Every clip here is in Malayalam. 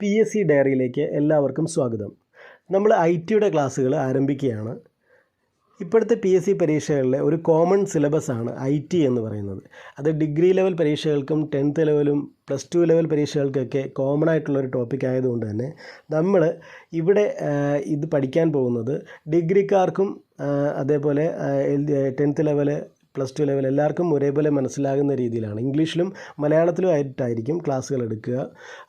പി എസ് സി ഡയറിയിലേക്ക് എല്ലാവർക്കും സ്വാഗതം. നമ്മൾ ഐ ടിയുടെ ക്ലാസ്സുകൾ ആരംഭിക്കുകയാണ്. ഇപ്പോഴത്തെ പി എസ് സി പരീക്ഷകളിലെ ഒരു കോമൺ സിലബസാണ് ഐ ടി എന്ന് പറയുന്നത്. അത് ഡിഗ്രി ലെവൽ പരീക്ഷകൾക്കും ടെൻത്ത് ലെവലും പ്ലസ് ടു ലെവൽ പരീക്ഷകൾക്കൊക്കെ കോമൺ ആയിട്ടുള്ള ഒരു ടോപ്പിക് ആയതുകൊണ്ട് തന്നെ നമ്മൾ ഇവിടെ ഇത് പഠിക്കാൻ പോകുന്നത് ഡിഗ്രിക്കാർക്കും അതേപോലെ tenth level plus two level എല്ലാവർക്കും ഒരേപോലെ മനസ്സിലാകുന്ന രീതിയിലാണ്. ഇംഗ്ലീഷിലും മലയാളത്തിലും ആയിട്ടായിരിക്കും ക്ലാസ്സുകൾ എടുക്കുക.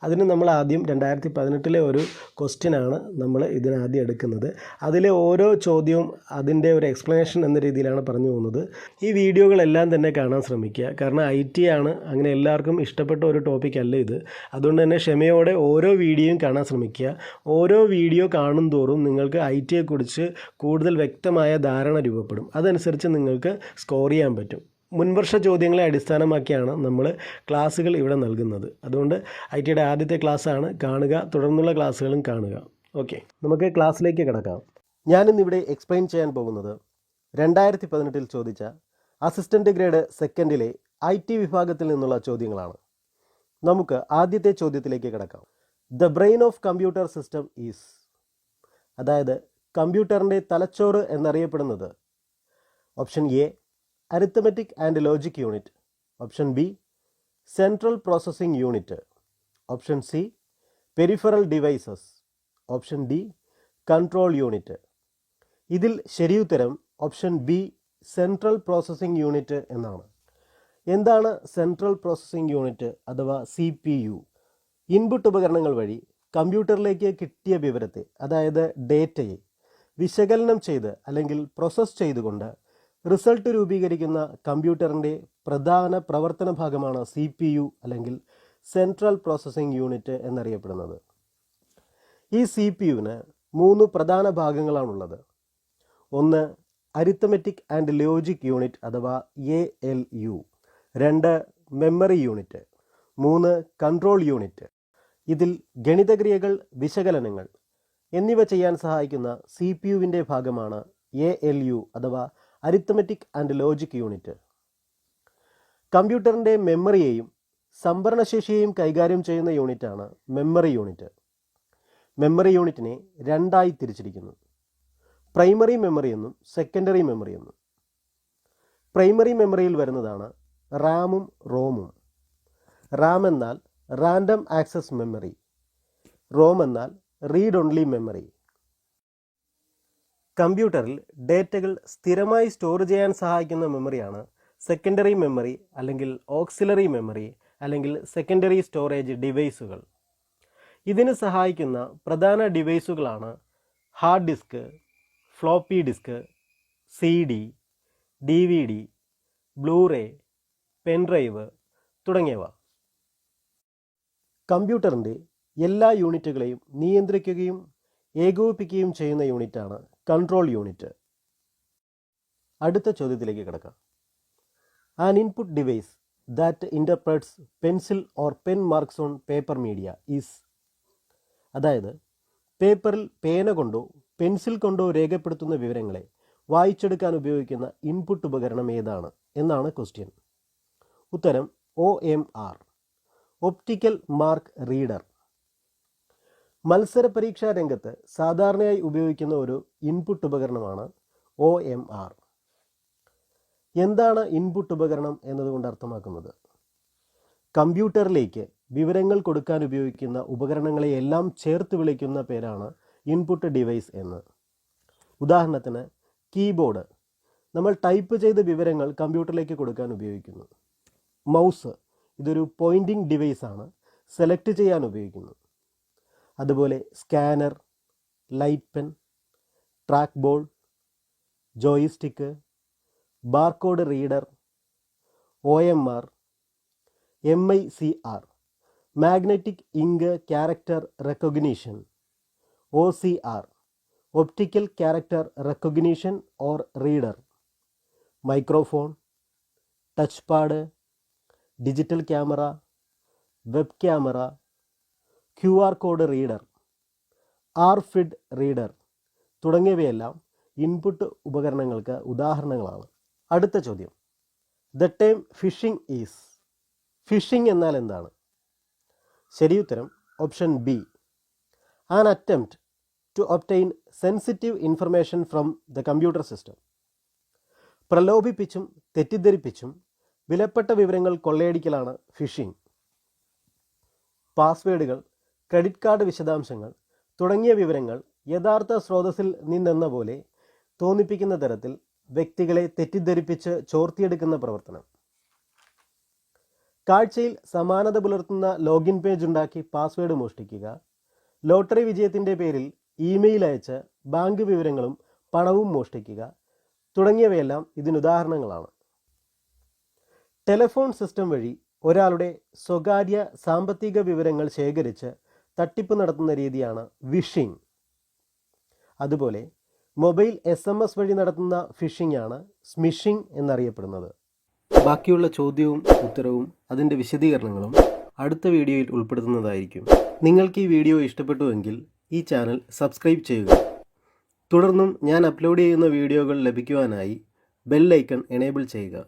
അതിന് നമ്മൾ ആദ്യം രണ്ടായിരത്തി പതിനെട്ടിലെ ഒരു ക്വസ്റ്റ്യനാണ് നമ്മൾ ഇതിനാദ്യം എടുക്കുന്നത്. അതിലെ ഓരോ ചോദ്യവും അതിന്റെ ഒരു എക്സ്പ്ലനേഷൻ എന്ന രീതിയിലാണ് പറഞ്ഞു പോകുന്നത്. ഈ വീഡിയോകളെല്ലാം തന്നെ കാണാൻ ശ്രമിക്കുക. കാരണം ഐ ടി ആണ്. അങ്ങനെ എല്ലാവർക്കും ഇഷ്ടപ്പെട്ട ഒരു ടോപ്പിക് അല്ല ഇത്. അതുകൊണ്ട് തന്നെ ക്ഷമയോടെ ഓരോ വീഡിയോയും കാണാൻ ശ്രമിക്കുക. ഓരോ വീഡിയോ കാണും തോറും നിങ്ങൾക്ക് ഐ ടിയെക്കുറിച്ച് കൂടുതൽ വ്യക്തമായ ധാരണ രൂപപ്പെടും. അതനുസരിച്ച് നിങ്ങൾക്ക് സ്കോർ ചെയ്യാൻ പറ്റും. മുൻവർഷ ചോദ്യങ്ങളെ അടിസ്ഥാനമാക്കിയാണ് നമ്മൾ ക്ലാസ്സുകൾ ഇവിടെ നൽകുന്നത്. അതുകൊണ്ട് ഐ ടിയുടെ ആദ്യത്തെ ക്ലാസ്സാണ്. കാണുക തുടർന്നുള്ള ക്ലാസ്സുകളും കാണുക. ഓക്കെ. നമുക്ക് ക്ലാസ്സിലേക്ക് കിടക്കാം. ഞാനിന്നിവിടെ എക്സ്പ്ലെയിൻ ചെയ്യാൻ പോകുന്നത് രണ്ടായിരത്തി പതിനെട്ടിൽ ചോദിച്ച അസിസ്റ്റന്റ് ഗ്രേഡ് സെക്കൻഡിലെ ഐ ടി വിഭാഗത്തിൽ നിന്നുള്ള ചോദ്യങ്ങളാണ്. നമുക്ക് ആദ്യത്തെ ചോദ്യത്തിലേക്ക് കിടക്കാം. The brain of computer system is അതായത് കമ്പ്യൂട്ടറിന്റെ തലച്ചോറ് എന്നറിയപ്പെടുന്നത്. Option A arithmetic and logic unit option B central processing unit option C peripheral devices option D control unit ഇതിൽ ശരിയുത്തരം option B central processing unit എന്നാണ്. എന്താണ് സെൻട്രൽ പ്രോസസ്സിംഗ് യൂണിറ്റ് അഥവാ സി പി യു ഇൻപുട്ട് ഉപകരണങ്ങൾ വഴി കമ്പ്യൂട്ടറിലേക്ക് കിട്ടിയ വിവരത്തെ അതായത് ഡേറ്റയെ വിശകലനം ചെയ്ത് അല്ലെങ്കിൽ പ്രോസസ്സ് ചെയ്തുകൊണ്ട് റിസൾട്ട് രൂപീകരിക്കുന്ന കമ്പ്യൂട്ടറിന്റെ പ്രധാന പ്രവർത്തന ഭാഗമാണ് സി പി യു അല്ലെങ്കിൽ സെൻട്രൽ പ്രോസസ്സിംഗ് യൂണിറ്റ് എന്നറിയപ്പെടുന്നത്. ഈ സി പി യുവിന് മൂന്ന് പ്രധാന ഭാഗങ്ങളാണുള്ളത്. ഒന്ന് അരിത്തമെറ്റിക് ആൻഡ് ലോജിക് യൂണിറ്റ് അഥവാ എ എൽ യു രണ്ട് മെമ്മറി യൂണിറ്റ് മൂന്ന് കൺട്രോൾ യൂണിറ്റ് ഇതിൽ ഗണിതക്രിയകൾ വിശകലനങ്ങൾ എന്നിവ ചെയ്യാൻ സഹായിക്കുന്ന സി പി യുവിന്റെ ഭാഗമാണ് എ എൽ യു അഥവാ അരിത്തമെറ്റിക് ആൻഡ് ലോജിക് യൂണിറ്റ് കമ്പ്യൂട്ടറിന്റെ മെമ്മറിയെയും സംഭരണശേഷിയെയും കൈകാര്യം ചെയ്യുന്ന യൂണിറ്റാണ് മെമ്മറി യൂണിറ്റ് മെമ്മറി യൂണിറ്റിനെ രണ്ടായി തിരിച്ചിരിക്കുന്നു. പ്രൈമറി മെമ്മറി എന്നും സെക്കൻഡറി മെമ്മറി എന്നും. പ്രൈമറി മെമ്മറിയിൽ വരുന്നതാണ് റാമും റോമും റാം എന്നാൽ റാൻഡം ആക്സസ് മെമ്മറി റോം എന്നാൽ റീഡ് ഓൺലി മെമ്മറി കമ്പ്യൂട്ടറിൽ ഡേറ്റകൾ സ്ഥിരമായി സ്റ്റോർ ചെയ്യാൻ സഹായിക്കുന്ന മെമ്മറിയാണ് സെക്കൻഡറി മെമ്മറി അല്ലെങ്കിൽ ഓക്സിലറി മെമ്മറി അല്ലെങ്കിൽ സെക്കൻഡറി സ്റ്റോറേജ് ഡിവൈസുകൾ. ഇതിന് സഹായിക്കുന്ന പ്രധാന ഡിവൈസുകളാണ് hard disk floppy disk C D D V D Blu-ray pen drive തുടങ്ങിയവ. കമ്പ്യൂട്ടറിന്റെ എല്ലാ യൂണിറ്റുകളെയും നിയന്ത്രിക്കുകയും ഏകോപിപ്പിക്കുകയും ചെയ്യുന്ന യൂണിറ്റാണ് കൺട്രോൾ യൂണിറ്റ് അടുത്ത ചോദ്യത്തിലേക്ക് കിടക്കാം. An input device that interprets pencil or pen marks on paper media is അതായത് പേപ്പറിൽ പേന കൊണ്ടോ പെൻസിൽ കൊണ്ടോ രേഖപ്പെടുത്തുന്ന വിവരങ്ങളെ വായിച്ചെടുക്കാൻ ഉപയോഗിക്കുന്ന ഇൻപുട്ട് ഉപകരണം ഏതാണ്? എന്നാണ് ക്വസ്റ്റ്യൻ ഉത്തരം O M R optical mark reader മത്സര പരീക്ഷാ രംഗത്ത് സാധാരണയായി ഉപയോഗിക്കുന്ന ഒരു ഇൻപുട്ട് ഉപകരണമാണ് ഒ എം ആർ എന്താണ് ഇൻപുട്ട് ഉപകരണം എന്നതുകൊണ്ട് അർത്ഥമാക്കുന്നത്? കമ്പ്യൂട്ടറിലേക്ക് വിവരങ്ങൾ കൊടുക്കാൻ ഉപയോഗിക്കുന്ന ഉപകരണങ്ങളെ എല്ലാം ചേർത്ത് വിളിക്കുന്ന പേരാണ് ഇൻപുട്ട് ഡിവൈസ് എന്ന്. ഉദാഹരണത്തിന് കീബോർഡ് നമ്മൾ ടൈപ്പ് ചെയ്ത വിവരങ്ങൾ കമ്പ്യൂട്ടറിലേക്ക് കൊടുക്കാൻ ഉപയോഗിക്കുന്നു. മൗസ് ഇതൊരു പോയിന്റിംഗ് ഡിവൈസ് ആണ്. സെലക്ട് ചെയ്യാൻ ഉപയോഗിക്കുന്നു. അതുപോലെ scanner light pen track ball joystick barcode reader O M R M I C R magnetic ink character recognition O C R optical character recognition or reader microphone touch pad digital camera web camera Q R code reader RFID reader തുടങ്ങിയവയെല്ലാം ഇൻപുട്ട് ഉപകരണങ്ങൾക്ക് ഉദാഹരണങ്ങളാണ്. അടുത്ത ചോദ്യം. The term phishing is. Phishing എന്നാൽ എന്താണ്? ശരിയുത്തരം option B. An attempt to obtain sensitive information from the computer system. പ്രലോഭിപ്പിച്ചും തെറ്റിദ്ധരിപ്പിച്ചും വിലപ്പെട്ട വിവരങ്ങൾ കൊള്ളയടിക്കലാണ് ഫിഷിംഗ്. പാസ്വേഡുകൾ ക്രെഡിറ്റ് കാർഡ് വിശദാംശങ്ങൾ തുടങ്ങിയ വിവരങ്ങൾ യഥാർത്ഥ സ്രോതസ്സിൽ നിന്നെന്ന പോലെ തോന്നിപ്പിക്കുന്ന തരത്തിൽ വ്യക്തികളെ തെറ്റിദ്ധരിപ്പിച്ച് ചോർത്തിയെടുക്കുന്ന പ്രവർത്തനം. കാഴ്ചയിൽ സമാനത പുലർത്തുന്ന ലോഗിൻ പേജ് ഉണ്ടാക്കി പാസ്വേഡ് മോഷ്ടിക്കുക. ലോട്ടറി വിജയത്തിന്റെ പേരിൽ ഇമെയിൽ അയച്ച് ബാങ്ക് വിവരങ്ങളും പണവും മോഷ്ടിക്കുക തുടങ്ങിയവയെല്ലാം ഇതിനുദാഹരണങ്ങളാണ് ടെലഫോൺ സിസ്റ്റം വഴി ഒരാളുടെ സ്വകാര്യ സാമ്പത്തിക വിവരങ്ങൾ ശേഖരിച്ച് തട്ടിപ്പ് നടത്തുന്ന രീതിയാണ് വിഷിംഗ് അതുപോലെ മൊബൈൽ എസ് എം എസ് വഴി നടത്തുന്ന ഫിഷിംഗ് ആണ് സ്മിഷിംഗ് എന്നറിയപ്പെടുന്നത്. ബാക്കിയുള്ള ചോദ്യവും ഉത്തരവും അതിന്റെ വിശദീകരണങ്ങളും അടുത്ത വീഡിയോയിൽ ഉൾപ്പെടുത്തുന്നതായിരിക്കും. നിങ്ങൾക്ക് ഈ വീഡിയോ ഇഷ്ടപ്പെട്ടുവെങ്കിൽ ഈ ചാനൽ സബ്സ്ക്രൈബ് ചെയ്യുക. തുടർന്നും ഞാൻ അപ്ലോഡ് ചെയ്യുന്ന വീഡിയോകൾ ലഭിക്കുവാനായി ബെൽ ഐക്കൺ എനേബിൾ ചെയ്യുക.